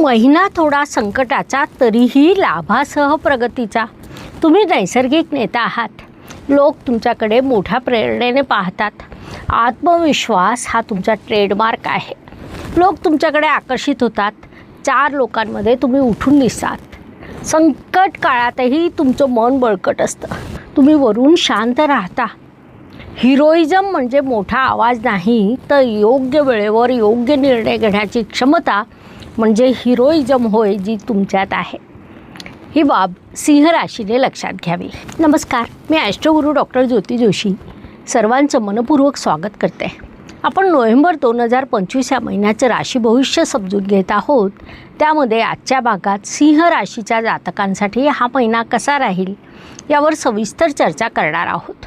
महिना थोडा संकटाचा तरीही लाभासह प्रगतीचा. तुम्ही नैसर्गिक नेता आहात. लोक तुमच्याकडे मोठ्या प्रेरणेने पाहतात. आत्मविश्वास हा तुमचा ट्रेडमार्क आहे. लोक तुमच्याकडे आकर्षित होतात. चार लोकांमध्ये तुम्ही उठून दिसतात संकट काळातही तुमचं मन बळकट असतं. तुम्ही वरून शांत राहता. हिरोईजम म्हणजे मोठा आवाज नाही तर योग्य वेळेवर योग्य निर्णय घेण्याची क्षमता म्हणजे हिरोईजम होय जी तुमच्यात आहे. ही बाब सिंह राशीने लक्षात घ्यावी. नमस्कार मी ॲस्ट्रोगुरू डॉक्टर ज्योती जोशी. सर्वांचं मनपूर्वक स्वागत करते. आपण नोव्हेंबर दोन हजार पंचवीस या महिन्याचं राशी भविष्य समजून घेत आहोत. त्यामध्ये आजच्या भागात सिंह राशीच्या जातकांसाठी हा महिना कसा राहील यावर सविस्तर चर्चा करणार आहोत.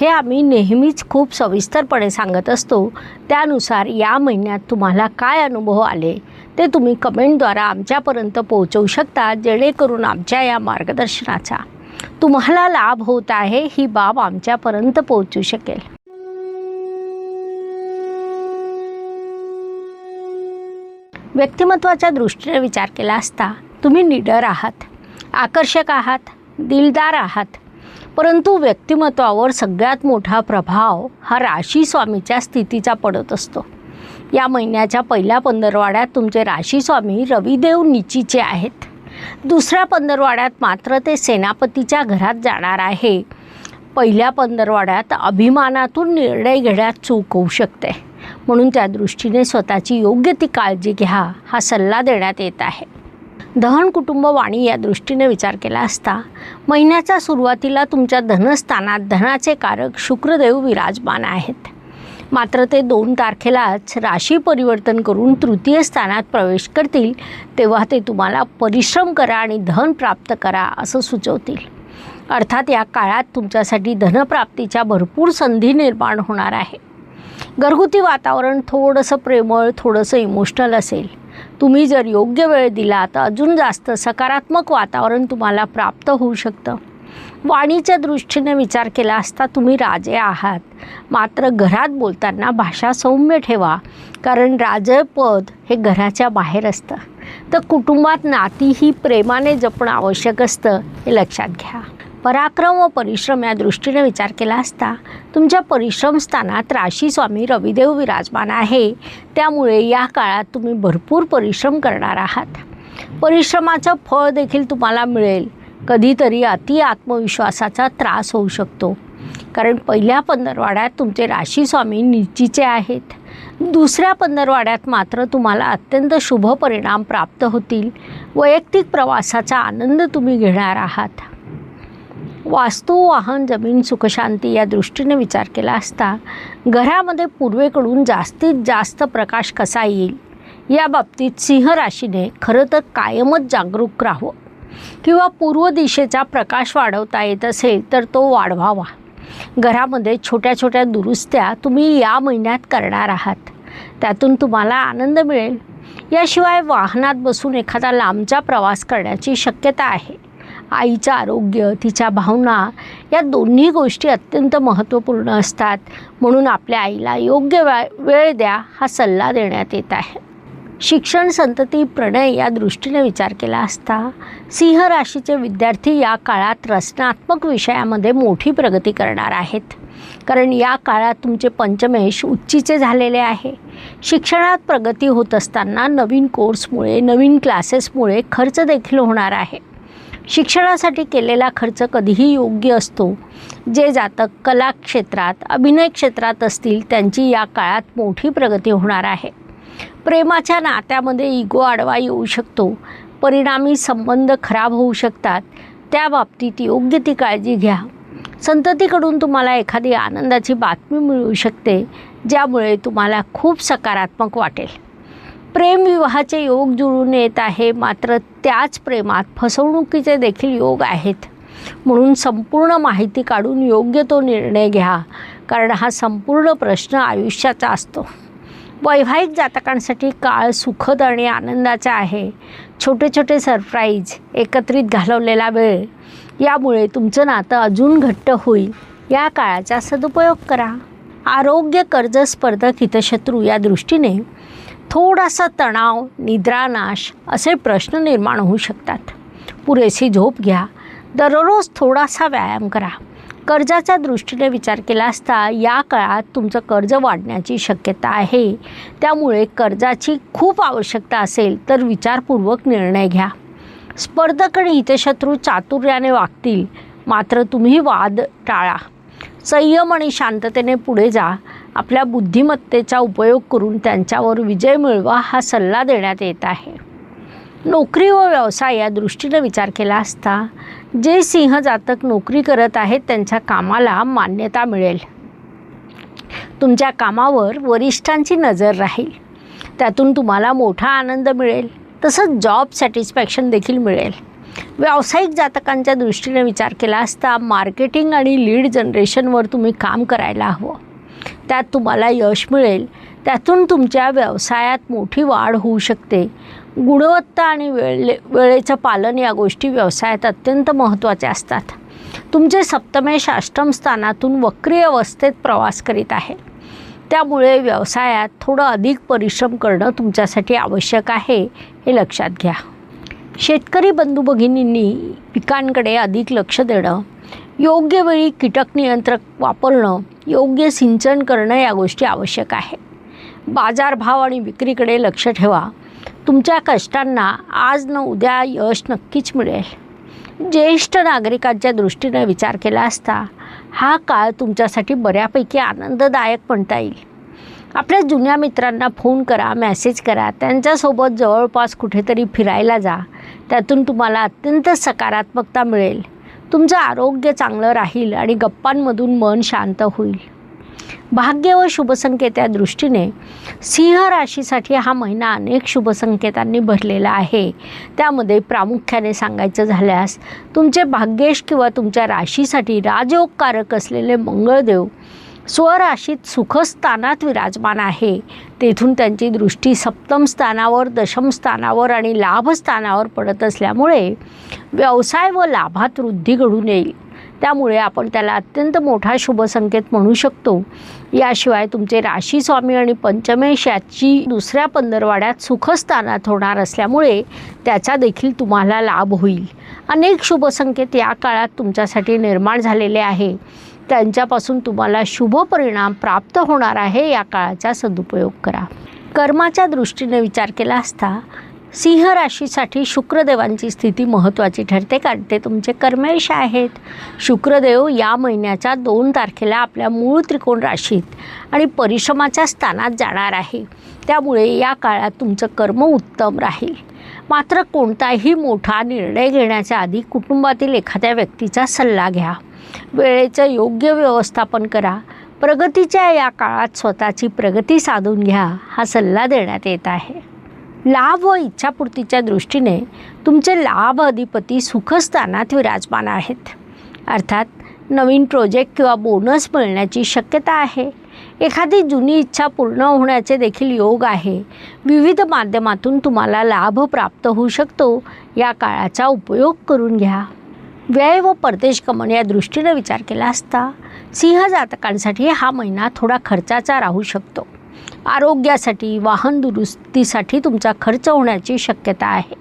हे आम्ही नेहमीच खूप सविस्तरपणे सांगत असतो. त्यानुसार या महिन्यात तुम्हाला काय अनुभव आले? ते तुम्ही कमेंटद्वारा आमच्यापर्यंत पोहोचवू शकता जेणेकरून आमच्या या मार्गदर्शनाचा तुम्हाला लाभ होत आहे ही बाब आमच्यापर्यंत पोहोचू शकेल. व्यक्तिमत्वाच्या दृष्टीने विचार केला असता तुम्ही निडर आहात आकर्षक आहात दिलदार आहात परंतु व्यक्तिमत्वावर सगळ्यात मोठा प्रभाव हा राशी स्वामीच्या स्थितीचा पडत असतो. या महिन्याच्या पहिल्या पंधरवाड्यात तुमचे राशी स्वामी रविदेव निचीचे आहेत. दुसऱ्या पंधरवाड्यात मात्र ते सेनापतीच्या घरात जाणार आहे. पहिल्या पंधरवाड्यात अभिमानातून निर्णय घेण्यात चूक होऊ शकते. म्हणून त्या दृष्टीने स्वतःची योग्य ती काळजी घ्या हा सल्ला देण्यात येत आहे. दहन कुटुंब वाणी या दृष्टीने विचार केला असता महिन्याच्या सुरुवातीला तुमच्या धनस्थानात धनाचे कारक शुक्रदेव विराजमान आहेत. मात्र ते दोन तारखेलाच राशी परिवर्तन करून तृतीय स्थानात प्रवेश करतील तेव्हा ते तुम्हाला परिश्रम करा आणि धन प्राप्त करा असं सुचवतील. अर्थात या काळात तुमच्यासाठी धनप्राप्तीच्या भरपूर संधी निर्माण होणार आहे. घरगुती वातावरण थोडंसं प्रेमळ थोडंसं इमोशनल असेल. तुम्ही जर योग्य वेळ दिला तर अजून जास्त सकारात्मक वातावरण तुम्हाला प्राप्त होऊ शकतं. वाणीच्या दृष्टीने विचार केला असता तुम्ही राजे आहात. मात्र घरात बोलताना भाषा सौम्य ठेवा कारण राजपद हे घराच्या बाहेर असतं. तर कुटुंबात नाती ही प्रेमाने जपणं आवश्यक असतं हे लक्षात घ्या. पराक्रम व परिश्रम या दृष्टीने विचार केला असता तुमच्या परिश्रमस्थानात राशी स्वामी रविदेव विराजमान आहे. त्यामुळे या काळात तुम्ही भरपूर परिश्रम करणार आहात. परिश्रमाचं फळ देखील तुम्हाला मिळेल. कधीतरी अति आत्मविश्वासाचा त्रास होऊ शकतो. कारण पहिल्या पंधरवाड्यात तुमचे राशी स्वामी निचीचे आहेत. दुसऱ्या पंधरवाड्यात मात्र तुम्हाला अत्यंत शुभ परिणाम प्राप्त होतील. वैयक्तिक प्रवासाचा आनंद तुम्ही घेणार आहात. वास्तू वाहन जमीन सुखशांती या दृष्टीने विचार केला असता घरामध्ये पूर्वेकडून जास्तीत जास्त प्रकाश कसा येईल? या बाबतीत सिंह राशीने खरं तर कायमच जागरूक राहावं. किंवा पूर्व दिशेचा प्रकाश वाढवता येत असेल तर तो वाढवावा. घरामध्ये छोट्या छोट्या दुरुस्त्या तुम्ही या महिन्यात करणार आहात. त्यातून तुम्हाला आनंद मिळेल. याशिवाय वाहनात बसून एखादा लांबचा प्रवास करण्याची शक्यता आहे. आईचं आरोग्य तिच्या भावना या दोन्ही गोष्टी अत्यंत महत्त्वपूर्ण असतात. म्हणून आपल्या आईला योग्य वेळ द्या हा सल्ला देण्यात येत आहे. शिक्षण संतती प्रणय या दृष्टीने विचार केला असता सिंह राशीचे विद्यार्थी या काळात रचनात्मक विषयामध्ये मोठी प्रगती करणार आहेत. कारण या काळात तुमचे पंचमेश उच्चीचे झालेले आहे. शिक्षणात प्रगती होत असताना नवीन कोर्समुळे नवीन क्लासेसमुळे खर्च देखील होणार आहे. शिक्षणासाठी केलेला खर्च कधीही योग्य असतो. जे जातक कला क्षेत्रात अभिनय क्षेत्रात असतील त्यांची या काळात मोठी प्रगती होणार आहे. प्रेमाच्या नात्यामध्ये इगो आडवा येऊ शकतो. परिणामी संबंध खराब होऊ शकतात. त्या बाबतीत योग्य ती काळजी घ्या. संततीकडून तुम्हाला एखादी आनंदाची बातमी मिळू शकते ज्यामुळे तुम्हाला खूप सकारात्मक वाटेल. प्रेमविवाहाचे योग जुळून येत आहे. मात्र त्याच प्रेमात फसवणुकीचे देखील योग आहेत. म्हणून संपूर्ण माहिती काढून योग्य तो निर्णय घ्या. कारण हा संपूर्ण प्रश्न आयुष्याचा असतो. वैवाहिक जातकांसाठी काळ सुखद आणि आनंदाचा आहे. छोटे छोटे सरप्राईज एकत्रित घालवलेला वेळ यामुळे तुमचं नातं अजून घट्ट होईल. या काळाचा सदुपयोग करा. आरोग्य कर्ज स्पर्धक हितशत्रू या दृष्टीने थोडासा तणाव निद्रानाश असे प्रश्न निर्माण होऊ शकतात. पुरेशी झोप घ्या. दररोज थोडासा व्यायाम करा. कर्जाच्या दृष्टीने विचार केला असता या काळात तुमचं कर्ज वाढण्याची शक्यता आहे. त्यामुळे कर्जाची खूप आवश्यकता असेल तर विचारपूर्वक निर्णय घ्या. स्पर्धक आणि हितशत्रू चातुर्याने वागतील. मात्र तुम्ही वाद टाळा. संयम आणि शांततेने पुढे जा. आपल्या बुद्धिमत्तेचा उपयोग करून त्यांच्यावर विजय मिळवा हा सल्ला देण्यात येत आहे. नोकरी व व्यवसाय या दृष्टीनं विचार केला असता जे सिंह जातक नोकरी करत आहेत त्यांच्या कामाला मान्यता मिळेल. तुमच्या कामावर वरिष्ठांची नजर राहील. त्यातून तुम्हाला मोठा आनंद मिळेल. तसंच जॉब सॅटिस्फॅक्शन देखील मिळेल. व्यावसायिक जातकांच्या दृष्टीने विचार केला असता मार्केटिंग आणि लीड जनरेशनवर तुम्ही काम करायला हवं. त्यात तुम्हाला यश मिळेल. त्यातून तुमच्या व्यवसायात मोठी वाढ होऊ शकते. गुणवत्ता आणि वेळे वेळेचं पालन या गोष्टी व्यवसायात अत्यंत महत्त्वाच्या असतात. तुमचे सप्तमेश अष्टम स्थानातून वक्रीय अवस्थेत प्रवास करीत आहे. त्यामुळे व्यवसायात थोडं अधिक परिश्रम करणं तुमच्यासाठी आवश्यक आहे हे लक्षात घ्या. शेतकरी बंधू भगिनींनी पिकांकडे अधिक लक्ष देणं योग्य वेळी कीटक नियंत्रक वापरणं योग्य सिंचन करणं या गोष्टी आवश्यक आहे. बाजारभाव आणि विक्रीकडे लक्ष ठेवा. तुमच्या कष्टांना आज न उद्या यश नक्कीच मिळेल. ज्येष्ठ नागरिकांच्या दृष्टीने विचार केला असता हा काळ तुमच्यासाठी बऱ्यापैकी आनंददायक म्हणता येईल. आपल्या जुन्या मित्रांना फोन करा मेसेज करा त्यांच्यासोबत जवळपास कुठेतरी फिरायला जा. त्यातून तुम्हाला अत्यंत सकारात्मकता मिळेल. तुमचं आरोग्य चांगलं राहील आणि गप्पांमधून मन शांत होईल. भाग्य व शुभसंकेत या दृष्टीने सिंह राशीसाठी हा महिना अनेक शुभसंकेतांनी भरलेला आहे. त्यामध्ये प्रामुख्याने सांगायचं झाल्यास तुमचे भाग्येश किंवा तुमच्या राशीसाठी राजयोगकारक असलेले मंगळदेव स्वराशीत सुखस्थानात विराजमान आहे. तेथून त्यांची दृष्टी सप्तम स्थानावर दशम स्थानावर आणि लाभस्थानावर पडत असल्यामुळे व्यवसाय व लाभात वृद्धी घडून येईल. त्यामुळे आपण त्याला अत्यंत मोठा शुभसंकेत म्हणू शकतो. याशिवाय तुमचे राशी स्वामी आणि पंचमेश याची दुसऱ्या पंधरवाड्यात सुखस्थानात होणार असल्यामुळे त्याचा देखील तुम्हाला लाभ होईल. अनेक शुभसंकेत या काळात तुमच्यासाठी निर्माण झालेले आहे. त्यांच्यापासून तुम्हाला शुभ परिणाम प्राप्त होणार आहे या काळाचा सदुपयोग करा. कर्माच्या दृष्टीने विचार केला असता सिंह राशीसाठी शुक्रदेवांची स्थिती महत्त्वाची ठरते कारण ते तुमचे कर्मेश आहेत. शुक्रदेव या महिन्याच्या दोन तारखेला आपल्या मूळ त्रिकोण राशीत आणि परिश्रमाच्या स्थानात जाणार आहे. त्यामुळे या काळात तुमचं कर्म उत्तम राहील. मात्र कोणताही मोठा निर्णय घेण्याच्या आधी कुटुंबातील एखाद्या व्यक्तीचा सल्ला घ्या. वेळेचं योग्य व्यवस्थापन करा. प्रगतीच्या या काळात स्वतःची प्रगती साधून घ्या हा सल्ला देण्यात येत आहे. लाभ व इच्छापूर्तीच्या दृष्टीने तुमचे लाभ अधिपती सुखस्थानात विराजमान आहेत. अर्थात नवीन प्रोजेक्ट किंवा बोनस मिळण्याची शक्यता आहे. एखादी जुनी इच्छा पूर्ण होण्याचे देखील योग आहे. विविध माध्यमातून तुम्हाला लाभ प्राप्त होऊ शकतो. या काळाचा उपयोग करून घ्या. व्यय व परदेश गमन या दृष्टीनं विचार केला असता सिंह जातकांसाठी हा महिना थोडा खर्चाचा राहू शकतो. आरोग्यासाठी वाहन दुरुस्तीसाठी तुमचा खर्च होण्याची शक्यता आहे.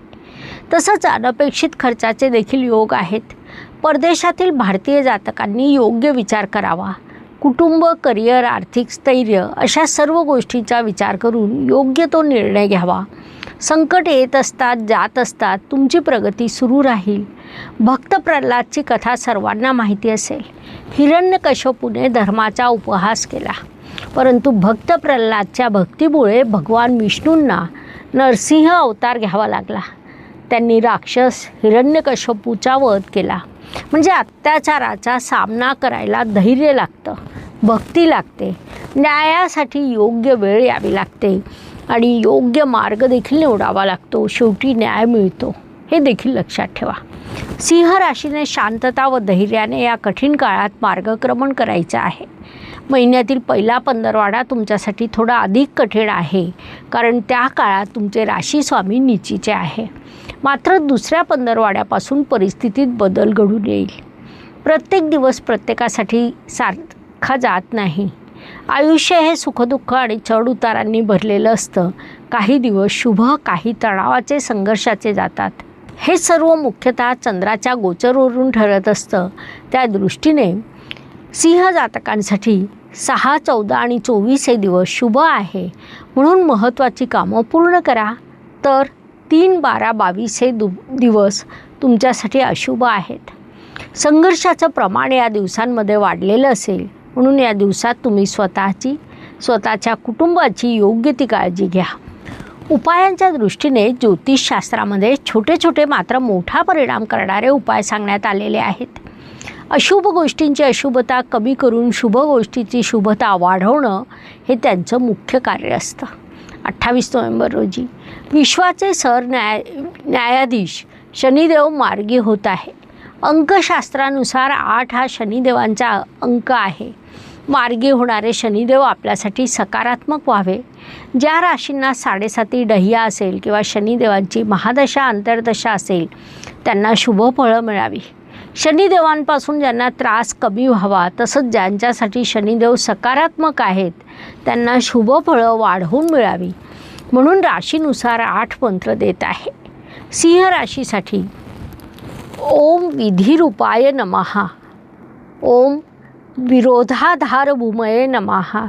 तसंच अनपेक्षित खर्चाचे देखील योग आहेत. परदेशातील भारतीय जातकांनी योग्य विचार करावा. कुटुंब करिअर आर्थिक स्थैर्य अशा सर्व गोष्टींचा विचार करून योग्य तो निर्णय घ्यावा. संकट येत असतात जात असतात तुमची प्रगती सुरू राहील. भक्त प्रल्हादची कथा सर्वांना माहिती असेल. हिरण्यकश्यपूने धर्माचा उपहास केला. परंतु भक्त प्रल्हादच्या भक्तीमुळे भगवान विष्णूंना नरसिंह अवतार घ्यावा लागला. त्यांनी राक्षस हिरण्यकश्यपूचा वध केला. म्हणजे अत्याचाराचा सामना करायला धैर्य लागतं भक्ती लागते न्यायासाठी योग्य वेळ यावी लागते आणि योग्य मार्ग देखील निवडावा लागतो. शेवटी न्याय मिळतो. हे देखील लक्षात ठेवा. सिंह राशीने शांतता व धैर्याने या कठीण काळात मार्गक्रमण करायचं आहे. महिन्यातील पहिला पंधरवाडा तुमच्यासाठी थोडा अधिक कठीण आहे कारण त्या काळात तुमचे राशी स्वामी निचीचे आहे. मात्र दुसऱ्या पंधरवाड्यापासून परिस्थितीत बदल घडून येईल. प्रत्येक दिवस प्रत्येकासाठी सारखा जात नाही. आयुष्य हे सुखदुःख आणि चढउतारांनी भरलेलं असतं. काही दिवस शुभ काही तणावाचे संघर्षाचे जातात. हे सर्व मुख्यतः चंद्राच्या गोचरवरून ठरत असतं. त्या दृष्टीने सिंह जातकांसाठी सहा चौदा आणि चोवीस हे दिवस शुभ आहे. म्हणून महत्त्वाची कामं पूर्ण करा. तर तीन बारा बावीस हे दु दिवस तुमच्यासाठी अशुभ आहेत. संघर्षाचं प्रमाण या दिवसांमध्ये वाढलेलं असेल. म्हणून या दिवसात तुम्ही स्वतःची स्वतःच्या कुटुंबाची योग्य ती काळजी घ्या. उपायांच्या दृष्टीने ज्योतिषशास्त्रामध्ये छोटे छोटे मात्र मोठा परिणाम करणारे उपाय सांगण्यात आलेले आहेत. अशुभ गोष्टींची अशुभता कमी करून शुभ गोष्टीची शुभता वाढवणं हे त्यांचं मुख्य कार्य असतं. अठ्ठावीस नोव्हेंबर रोजी विश्वाचे सरन्याय न्यायाधीश शनिदेव मार्गी होत आहे. अंकशास्त्रानुसार आठ हा शनिदेवांचा अंक आहे. मार्गी होणारे शनिदेव आपल्यासाठी सकारात्मक व्हावे. ज्या राशींना साडेसाती डहिया असेल किंवा शनिदेवांची महादशा अंतर्दशा असेल त्यांना शुभ फळं मिळावी. शनिदेवांपासून ज्यांना त्रास कमी व्हावा तसंच ज्यांच्यासाठी शनिदेव सकारात्मक आहेत त्यांना शुभ फळं वाढवून मिळावी म्हणून राशीनुसार आठ मंत्र देत आहे. सिंह राशीसाठी ओम विधिरूपाय नमहा ओम विरोधाधारभूमये नमहा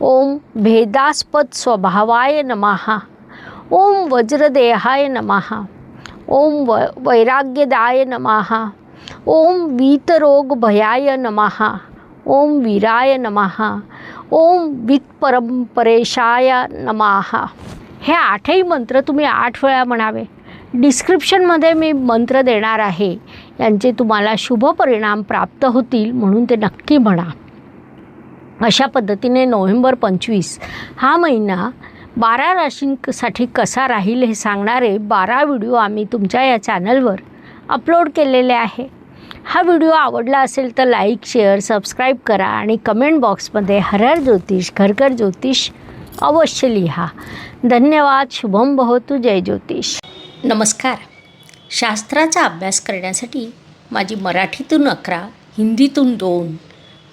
ओम भेदास्पद स्वभावाय नमहा ओम वज्रदेहाय नमहा ओम व वैराग्यदाय नमहा ओम वीतरोग भयाय नमहा ओम वीराय नमहा ओम वित्परंपरेशाय नमहा हे आठही मंत्र तुम्ही आठ वेळा म्हणावे. डिस्क्रिप्शनमध्ये मी मंत्र देणार आहे. यांचे तुम्हाला शुभ परिणाम प्राप्त होतील म्हणून ते नक्की म्हणा. अशा पद्धतीने नोव्हेंबर पंचवीस हा महिना बारा राशींसाठी कसा राहील हे सांगणारे बारा व्हिडिओ आम्ही तुमच्या या चॅनलवर अपलोड केलेले आहे. हा व्हिडिओ आवडला असेल तर लाईक शेअर सबस्क्राईब करा आणि कमेंट बॉक्समध्ये हरहर ज्योतिष घरघर ज्योतिष अवश्य लिहा. धन्यवाद शुभम भवतु जय ज्योतिष. नमस्कार. शास्त्राचा अभ्यास करण्यासाठी माझी मराठीतून अकरा हिंदीतून दोन